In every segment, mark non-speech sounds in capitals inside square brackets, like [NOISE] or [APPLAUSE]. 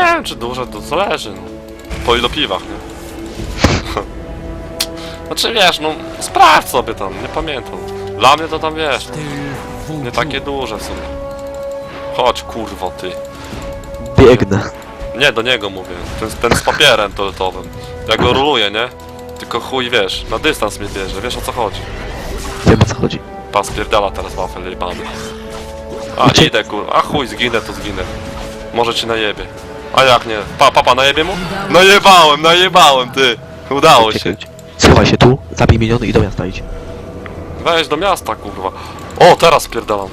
nie wiem, czy duże, to zależy, no. Po ilu piwach, nie? [LAUGHS] Znaczy wiesz, no sprawdź sobie tam, nie pamiętam. Dla mnie to tam wiesz, nie takie duże w sumie. Chodź kurwo ty. Biegnę. Nie, do niego mówię. Ten, ten z papierem toaletowym. Ja go ruluję, nie? Tylko chuj wiesz, na dystans mnie bierze, wiesz o co chodzi. Wiem o co chodzi. Pan spierdala teraz wafel jebany. A Znaczy- idę kurwa, a chuj zginę to zginę. Może ci najebie. A jak nie? Pa, papa najebie mu? Najebałem, najebałem ty! Udało się. Schowaj się tu, zabij miniony i do miasta idź. Weź do miasta kurwa. O, teraz spierdalam.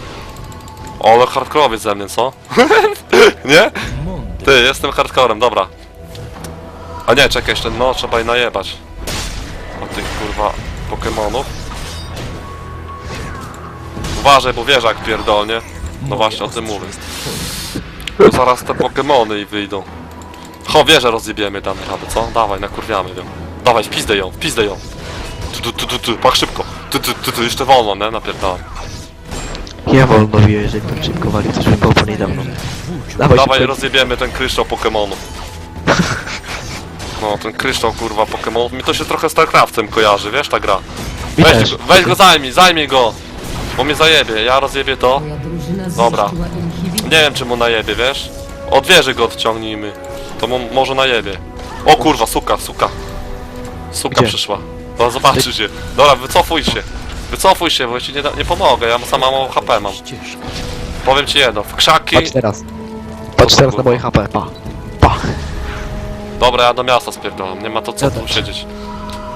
O, ale hardkorowiec ze mnie, co? [LAUGHS] nie? Ty, jestem hardcorem, dobra. A nie, czekaj jeszcze, no trzeba je najebać. O tych kurwa Pokemonów. Uważaj, bo wiesz jak pierdolnie. No właśnie o tym mówię. To zaraz te Pokemony i wyjdą. Cho, wieżę rozjebiemy damy radę, co? Dawaj, nakurwiamy ją. Dawaj, wpizdę ją, wpizdę ją. Tu, tu, tu, tu, tu, pach szybko. Tu, tu, tu, tu, jeszcze wolno, nie? Napierdalam. Ja wolno wie, jeżeli tam szybko wali, coś bym było po niej dawno. Dawaj, Dawaj, szybko. rozjebiemy ten kryształ Pokemonów. [LAUGHS] No, ten kryształ kurwa Pokemonów. Mi to się trochę z StarCraftem kojarzy, wiesz, ta gra. Mi Weź, też. go, weź go zajmij, zajmij go! Bo mnie zajebie, ja rozjebię to. Dobra. Nie wiem czy mu najebie, wiesz? Od wieży go odciągnijmy. To mu, może najebie. O kurwa, suka, suka. Suka Gdzie? przyszła. No zobaczy się. Dobra, wycofuj się. Wycofuj się, bo ja ci nie, da, nie pomogę, ja sama mało HP mam. Powiem ci jedno, w krzaki... Patrz teraz. Patrz teraz na moje HP, pa. Pa. Dobra, ja do miasta spierdolam, nie ma to co Ja tu też. siedzieć.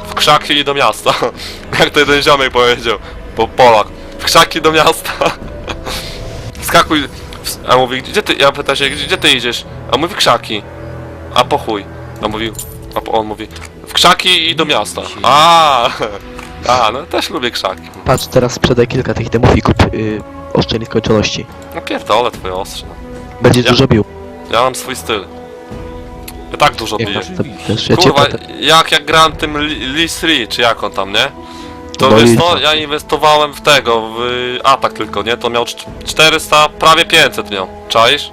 W krzaki i do miasta. [LAUGHS] Jak to jeden ziomek powiedział, bo Polak. W krzaki do miasta. [LAUGHS] Skakuj. A mówi, gdzie ty, ja pytam się, gdzie, ty idziesz? A mówi w krzaki. A po chuj. A mówi, a po- on mówi, w krzaki i do miasta. A, [LAUGHS] a, no też lubię krzaki. Patrz, teraz sprzedaj kilka tych demów i kup yy, oszczędź nieskończoności. No pierdolę twoje ostrze. no. Będziesz Ja- dużo bił. Ja mam swój styl. Ja tak dużo Jak biję. masz to, też ja cię Kurwa, potem... jak jak grałem tym Li- Lee 3, czy jak on tam, nie? To No wiesz co, ja inwestowałem w tego, w atak tylko, nie? To miał cz- 400, prawie 500 miał. Czaisz?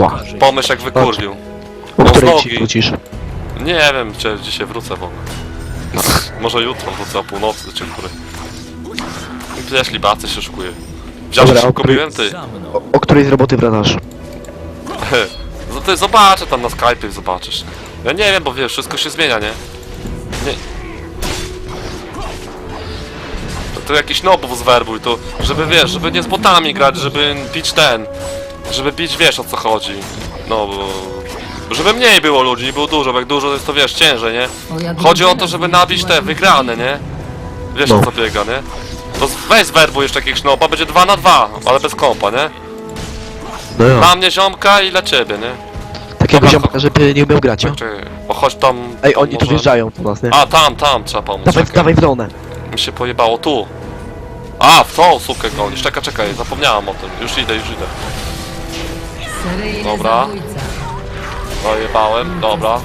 Ła. Pomyśl jak wykurwił. O No której ci nogi. wrócisz? Nie wiem, czy dzisiaj wrócę w ogóle. [LAUGHS] Może jutro wrócę o północy, czy który. Wiesz, libacy się szukuje. Wziąłeś Dobra, szybko o której- biłem, ty. O, o której z roboty wracasz? [LAUGHS] No ty zobaczę tam na Skype'ie zobaczysz. Ja nie wiem, bo wiesz, wszystko się zmienia, nie? Nie. To, to jakiś nobów zwerbuj, to żeby wiesz, żeby nie z botami grać, żeby bić ten. Żeby bić wiesz o co chodzi. No bo. Żeby mniej było ludzi, nie było dużo, bo jak dużo to jest to wiesz, ciężej, nie? Chodzi o to, żeby nabić te wygrane, nie? Wiesz No. o co biega, nie? To z- weź zwerbuj jeszcze jakiegoś noba, będzie 2 na 2, ale bez kompa, nie? No ja. Dla mnie ziomka i dla ciebie, nie? Takiego Dobra, ziomka, żeby nie umiał grać, jo? Czekaj, o chodź tam... Ej, tam oni tu może- wjeżdżają do nas, nie? A, tam, tam trzeba pomóc. Dawaj, czekaj. dawaj w donę. Mi się pojebało tu. A, w tą sukę gonisz. Czekaj, czekaj, zapomniałem o tym. Już idę, już idę. Seryjny Dobra. zabójca. Dojebałem, dobra.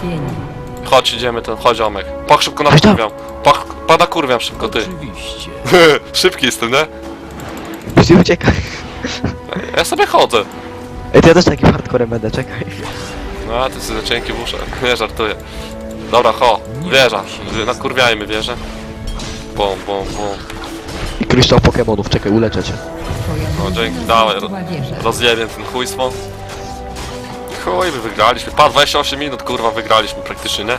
Chodź, idziemy ten, chodź ziomek. Pach szybko na kurwiam. Pach, pada kurwiam szybko, ty. [LAUGHS] Szybki jestem, nie? Gdzie uciekaj? Ja sobie chodzę. Ej, to ja też takim hardcorem będę, czekaj. No, a ty jesteś za cienki w uszach. [LAUGHS] Nie, żartuję. Dobra, ho, wieża. Nakurwiajmy wieżę. Bom, bom, bom. I kryształ Pokemonów, czekaj, uleczę cię. No, dzięki, dawaj. Rozjebię ten chujstwo. Chuj, my wygraliśmy. Pa, 28 minut, kurwa, wygraliśmy praktycznie, nie?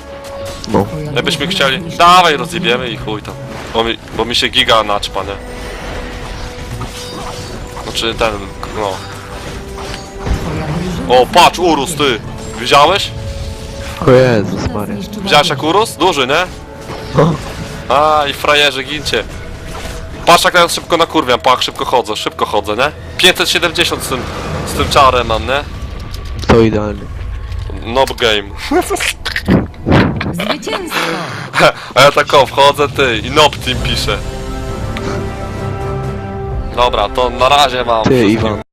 No. Jakbyśmy chcieli, dawaj rozjebiemy i chuj tam. Bo mi, bo mi się giga naczpa, nie? Znaczy ten, no. O, patrz, urósł, ty! Widziałeś? O Jezus Maria. Widziałeś jak urósł? Duży, nie? No. A, i frajerzy, gincie. Patrz jak ja szybko nakurwiam, pach, szybko chodzę, szybko chodzę, nie? 570 z tym, z tym czarem mam, nie? To idealnie. Nob game. Zwycięstwo! [LAUGHS] A ja tak o, wchodzę, ty, i nob team pisze. Dobra, to na razie mam. Ty, wszystkim. Iwan.